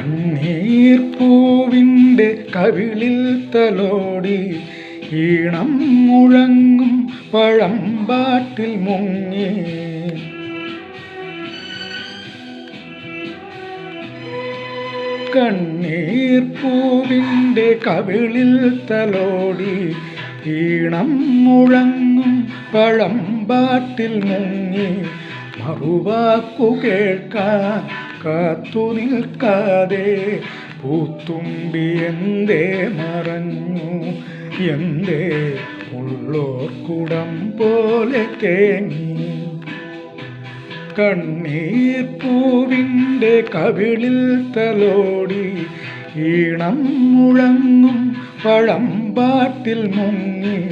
കണ്ണീർ പൂവിന്റെ കവിളിൽ തലോടി ഈണം മുഴങ്ങും പഴമ്പാട്ടിൽ മുങ്ങി. കണ്ണീർപ്പൂവിന്റെ കവിളിൽ തലോടി ഈണം മുഴങ്ങും പഴമ്പാട്ടിൽ മുങ്ങി. മറുവാക്കു കേൾക്കാൻ കാത്തു നിൽക്കാതെ പൂത്തുമ്പി എന്തേ മറഞ്ഞു? എന്തേ ഉള്ളോർക്കുടം പോലെ തേങ്ങി? കണ്ണീർ പൂവിന്റെ കവിളിൽ തലോടി ഈണം മുഴങ്ങും പഴം പാട്ടിൽ മുങ്ങി.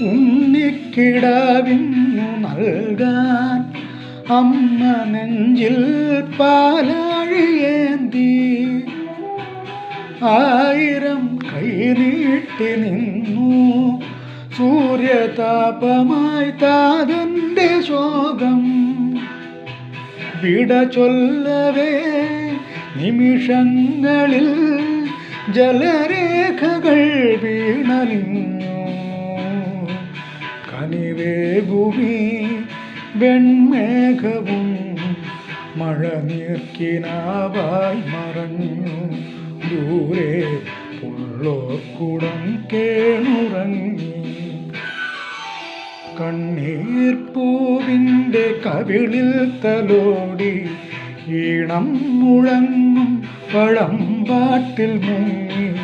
ഉണ്ണിക്കിടാവിന്നു നൽകാൻ അമ്മ നെഞ്ചിൽ പാലാഴിയേന്തി. ആയിരം കൈനീട്ടി നിന്നു. സൂര്യതാപമായി താതന്റെ ശോകം. വിട ചൊല്ലവേ നിമിഷങ്ങളിൽ ജലരേഖകൾ വീണലിഞ്ഞു കനിവേ ഭൂമി വെൺമേഘവും മഴ നീർക്കിനാവായി മറഞ്ഞു. ദൂരെ പുള്ളോക്കുടം കേണുറങ്ങി. കണ്ണീർ പൂവിന്റെ കവിളിൽ തലോടി ഈണം മുഴങ്ങും പഴം പാട്ടിൽ മുങ്ങി.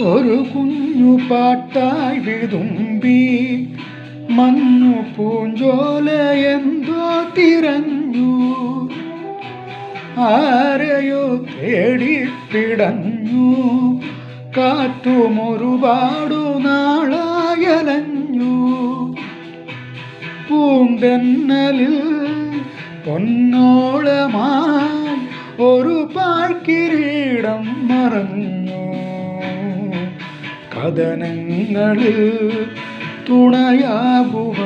ഒരു കുഞ്ഞു പാട്ടായി വിതുമ്പി മഞ്ഞു പൂഞ്ചോല എന്തോ തിരഞ്ഞു. ആരെയോ തേടിപ്പിടഞ്ഞു കാറ്റും ഒരുപാടു നാളായലഞ്ഞു. പൂന്തെന്നലിൽ പൊന്നോളമായി ഒരു പാഴ്ക്കിരീടം മറഞ്ഞു. കഥനങ്ങളിൽ തുണയാകുക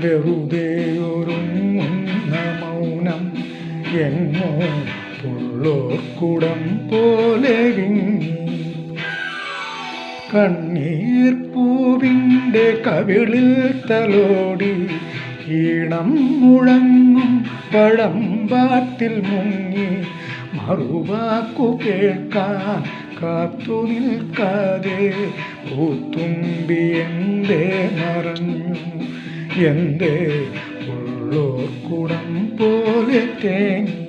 വെറുതെ ഒരുങ്ങുന്ന മൗനം എന്നോ പുള്ളോർക്കുടം പോലെ കണ്ണീർ പൂവിന്റെ കവിളിൽ തലോടി ഈണം മുഴങ്ങും പഴം പാട്ടിൽ മുങ്ങി. മറുവാക്കു കേൾക്കാൻ കാത്തു നിൽക്കാതെ പൂത്തുമ്പി എന്തേ മറഞ്ഞു എന്തേ ഉള്ളോർക്കുടം പോലെ തേങ്ങി